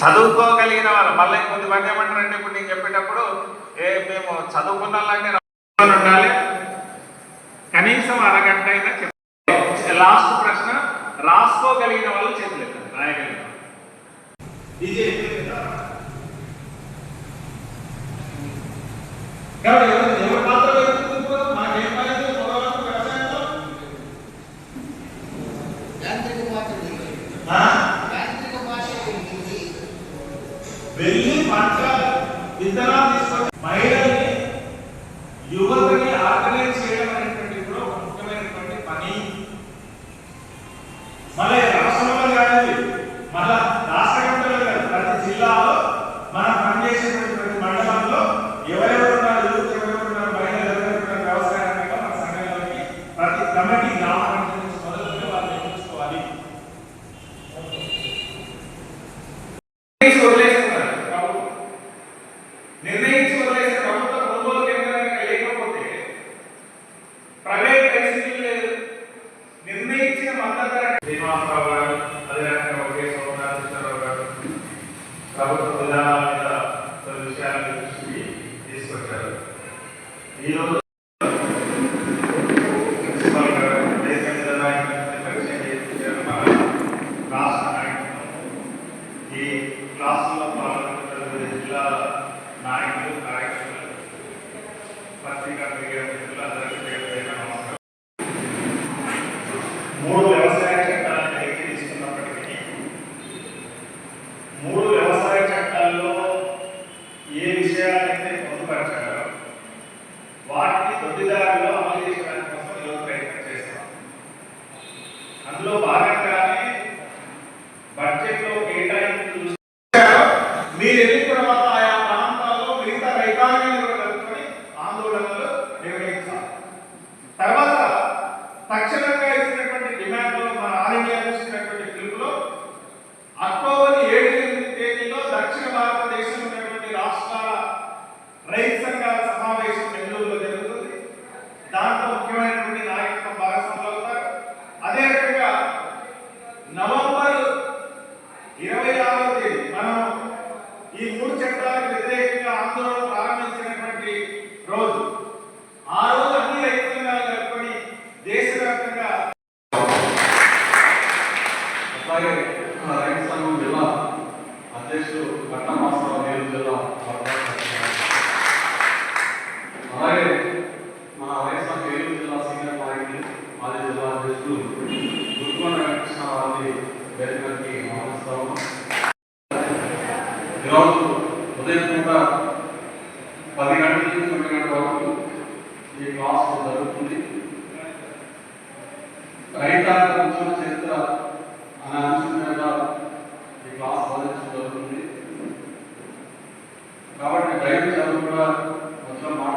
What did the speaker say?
చదువుకోగలిగిన వాళ్ళు. మళ్ళీ కొద్దిమంది ఏమంటారంటే ఇప్పుడు నేను చెప్పేటప్పుడు ఏ మేము చదువుకున్న వాళ్ళంటే ఉండాలి. కనీసం అరగంట అయినా చెప్పాలి. లాస్ట్ ప్రశ్న రాసుకోగలిగిన వాళ్ళు చెప్పలేదు రాయగలిగిన వాళ్ళు. కాబట్టి వెళ్ళి పంట విత్తనాలు తీసుకొని మహిళల్ని యువతని ఆర్గనైజ్ చేయడం అనేటువంటి కూడా ఒక ముఖ్యమైనటువంటి పని. మళ్ళీ రాష్ట్రంలో కాదు మళ్ళా రాష్ట్ర కమిటీలో కాదు ప్రతి జిల్లాలో మనం పనిచేసేటువంటి ప్రతి మండలంలో ఎవరెవరు ఉన్నారు యువత ఎవరెవరు ఉన్నారు మహిళలు ఎవరెవరు ఉన్నారు వ్యవసాయ రంగంలో మన సంఘంలోకి ప్రతి కమిటీ నాయకులను ఈ క్లాసుల్లో పాల్గొంటున్న జిల్లా నాయకులు కార్యకర్తలు పత్రికా మీడియా మిత్రులు అందరికీ పేరు పేరున నమస్కారం మూడు వాటిని తొలిదారిలో అమలు చేయడానికి కోసం ఈరోజు ప్రయత్నం చేస్తాం అందులో భాగంగానే బడ్జెట్లో కేటాయింపులు చూశారో, మీరు వెళ్ళిన తర్వాత ఆయా ప్రాంతాల్లో మిగతా రైతాంగ మనం ఈ మూడు చట్టాలకు వ్యతిరేకంగా ఆందోళన ప్రారంభించినటువంటి రోజు. ఆ రోజు అన్ని రైతులుగా సంఘాలు కలుపుకొని దేశవ్యాప్తంగా అట్లాగే మన రైతు సంఘం జిల్లా అధ్యక్షుడు పట్టమాసరావు నేరు జిల్లా అలాగే మన రైతు సంఘం ఏలూరు జిల్లా సీనియర్ నాయకులు మాజీ జిల్లా అధ్యక్షుడు గురుకొండ వెంకటకృష్ణ వారి వేదికకి ఆహ్వానిస్తాము గ్రౌండ్ ఉదయం పది గంటల నుంచి తొమ్మిది గంటల వరకు ఈ క్లాస్ జరుగుతుంది. రైతాంగ ఉద్యోగ చరిత్ర అనే అంశం మీద ఈ క్లాస్ బోధించడం జరుగుతుంది. కాబట్టి రైతు చదువు కూడా కొంచెం